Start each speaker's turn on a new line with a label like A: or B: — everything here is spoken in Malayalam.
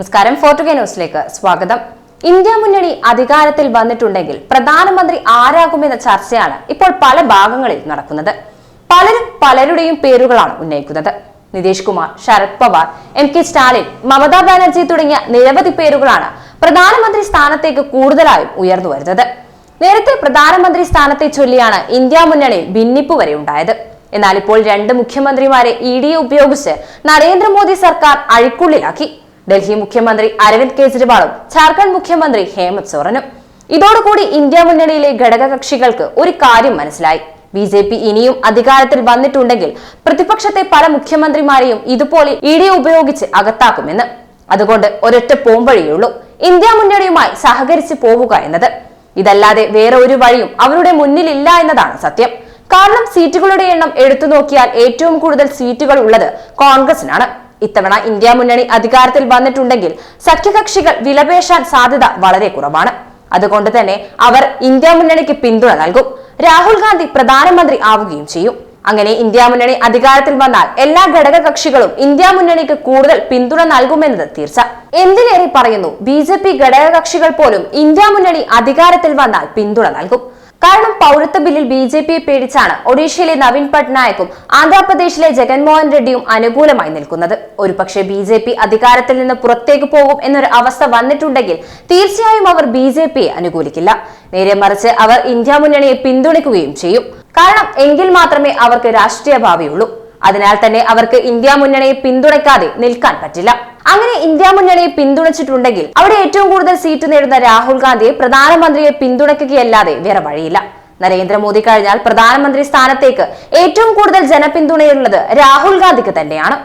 A: നമസ്കാരം. ഫോർട്ടുഗ ന്യൂസിലേക്ക് സ്വാഗതം. ഇന്ത്യ മുന്നണി അധികാരത്തിൽ വന്നിട്ടുണ്ടെങ്കിൽ പ്രധാനമന്ത്രി ആരാകുമെന്ന ചർച്ചയാണ് ഇപ്പോൾ പല ഭാഗങ്ങളിൽ നടക്കുന്നത്. പലരും പലരുടെയും പേരുകളാണ് ഉന്നയിക്കുന്നത്. നിതീഷ് കുമാർ ശരത് പവാർ എം കെ സ്റ്റാലിൻ മമതാ ബാനർജി തുടങ്ങിയ നിരവധി പേരുകളാണ് പ്രധാനമന്ത്രി സ്ഥാനത്തേക്ക് കൂടുതലായും ഉയർന്നു വരുന്നത്. നേരത്തെ പ്രധാനമന്ത്രി സ്ഥാനത്തെ ചൊല്ലിയാണ് ഇന്ത്യ മുന്നണി ഭിന്നിപ്പ് വരെ ഉണ്ടായത്. എന്നാൽ ഇപ്പോൾ രണ്ട് മുഖ്യമന്ത്രിമാരെ ഇ ഡി ഉപയോഗിച്ച് നരേന്ദ്രമോദി സർക്കാർ അഴിക്കുള്ളിലാക്കി. ഡൽഹി മുഖ്യമന്ത്രി അരവിന്ദ് കെജ്രിവാളും ജാർഖണ്ഡ് മുഖ്യമന്ത്രി ഹേമന്ത് സോറനും. ഇതോടുകൂടി ഇന്ത്യ മുന്നണിയിലെ ഘടക കക്ഷികൾക്ക് ഒരു കാര്യം മനസ്സിലായി. ബി ജെ പി ഇനിയും അധികാരത്തിൽ വന്നിട്ടുണ്ടെങ്കിൽ പ്രതിപക്ഷത്തെ പല മുഖ്യമന്ത്രിമാരെയും ഇതുപോലെ ഇ ഉപയോഗിച്ച് അകത്താക്കുമെന്ന്. അതുകൊണ്ട് ഒരൊറ്റ പോംവഴിയുള്ളൂ ഇന്ത്യ മുന്നണിയുമായി സഹകരിച്ച് പോവുക എന്നത്. ഇതല്ലാതെ വേറെ ഒരു വഴിയും അവരുടെ മുന്നിലില്ല എന്നതാണ് സത്യം. കാരണം സീറ്റുകളുടെ എണ്ണം എടുത്തു നോക്കിയാൽ ഏറ്റവും കൂടുതൽ സീറ്റുകൾ ഉള്ളത് കോൺഗ്രസിനാണ്. ഇത്തവണ ഇന്ത്യ മുന്നണി അധികാരത്തിൽ വന്നിട്ടുണ്ടെങ്കിൽ സഖ്യകക്ഷികൾ വിലപേശാൻ സാധ്യത വളരെ കുറവാണ്. അതുകൊണ്ട് തന്നെ അവർ ഇന്ത്യ മുന്നണിക്ക് പിന്തുണ നൽകും. രാഹുൽ ഗാന്ധി പ്രധാനമന്ത്രി ആവുകയും ചെയ്യും. അങ്ങനെ ഇന്ത്യ മുന്നണി അധികാരത്തിൽ വന്നാൽ എല്ലാ ഘടക കക്ഷികളും ഇന്ത്യ മുന്നണിക്ക് കൂടുതൽ പിന്തുണ നൽകുമെന്നത് തീർച്ച. എന്തിനേറെ പറയുന്നു ബി ജെ പി ഘടകകക്ഷികൾ പോലും ഇന്ത്യ മുന്നണി അധികാരത്തിൽ വന്നാൽ പിന്തുണ നൽകും. കാരണം പൗരത്വ ബില്ലിൽ ബി ജെ പിയെ പേടിച്ചാണ് ഒഡീഷയിലെ നവീൻ പട്നായക്കും ആന്ധ്രാപ്രദേശിലെ ജഗൻമോഹൻ റെഡ്ഡിയും അനുകൂലമായി നിൽക്കുന്നത്. ഒരുപക്ഷെ ബി ജെ പി അധികാരത്തിൽ നിന്ന് പുറത്തേക്ക് പോകും എന്നൊരു അവസ്ഥ വന്നിട്ടുണ്ടെങ്കിൽ തീർച്ചയായും അവർ ബി ജെ പിയെ അനുകൂലിക്കില്ല. നേരെ മറിച്ച് അവർ ഇന്ത്യ മുന്നണിയെ പിന്തുണയ്ക്കുകയും ചെയ്യും. കാരണം എങ്കിൽ മാത്രമേ അവർക്ക് രാഷ്ട്രീയ ഭാവിയുള്ളൂ അതിനാൽ തന്നെ അവർക്ക് ഇന്ത്യ മുന്നണിയെ പിന്തുണയ്ക്കാതെ നിൽക്കാൻ പറ്റില്ല. അങ്ങനെ ഇന്ത്യ മുന്നണിയെ പിന്തുണച്ചിട്ടുണ്ടെങ്കിൽ അവിടെ ഏറ്റവും കൂടുതൽ സീറ്റ് നേടുന്ന രാഹുൽ ഗാന്ധിയെ പ്രധാനമന്ത്രിയെ പിന്തുണയ്ക്കുകയല്ലാതെ വേറെ വഴിയില്ല. നരേന്ദ്രമോദി കഴിഞ്ഞാൽ പ്രധാനമന്ത്രി സ്ഥാനത്തേക്ക് ഏറ്റവും കൂടുതൽ ജനപിന്തുണയുള്ളത് രാഹുൽ ഗാന്ധിക്ക് തന്നെയാണ്.